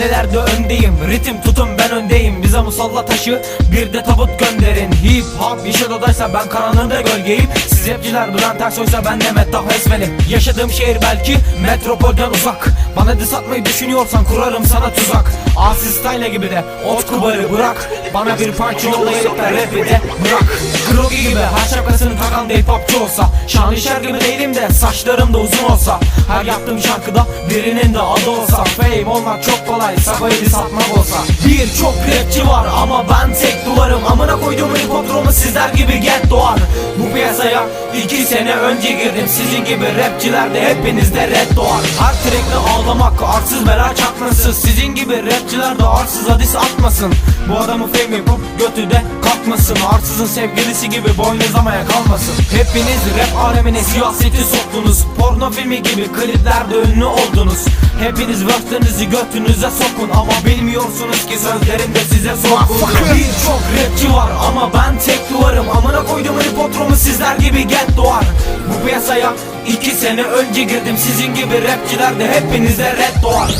Sahnelerde öndeyim Ritim tutun ben öndeyim. Bize musalla taşı bir de tabut gönderin. Hip hop işe dodaysa ben karanlığında gölgeyim. Siz rapçiler Bülent Ersoy'sa ben Demet Daha Esmen'im Yaşadığım şehir belki metropolden uzak. Bana diss atmayı düşünüyorsan kurarım sana tuzak. Asi style gibi de ot kubarı bırak. Bana bir punch yolla herifler rapi de bırak. Krogi gibi her şapkasını takan da hip olsa Şanlışer gibi değilim de saçlarım da uzun olsa Her yaptığım şarkıda birinin de adı olsa Fame olmak çok kolay Sabayı bir satmak olsa Birçok rapçi var ama ben tek duvarım. Amına koyduğum hipodromu sizler gibi get doğar Bu piyasaya. İki sene önce girdim Sizin gibi rapçiler de hepinizde red doğar. Her trackte ağlamak arsız bela çakması Sizin gibi rapçiler de arsız hadis atmasın. Bu adamı fame yapıp götü de kalkmasın. Arsızın sevgilisi gibi boynuzlamaya kalmasın. Hepiniz rap alemine siyaseti soktunuz. Porno filmi gibi kliplerde ünlü oldunuz. Hepiniz verse'lerinizi götünüze sokun. Ama bilmiyorsunuz ki sözlerimde size sokun Birçok rapçi var ama ben tek duvarım Amına koyduğum hipodromu sizler gibi get doğar. Bu piyasaya iki sene önce girdim Sizin gibi rapçiler de hepinize red doğar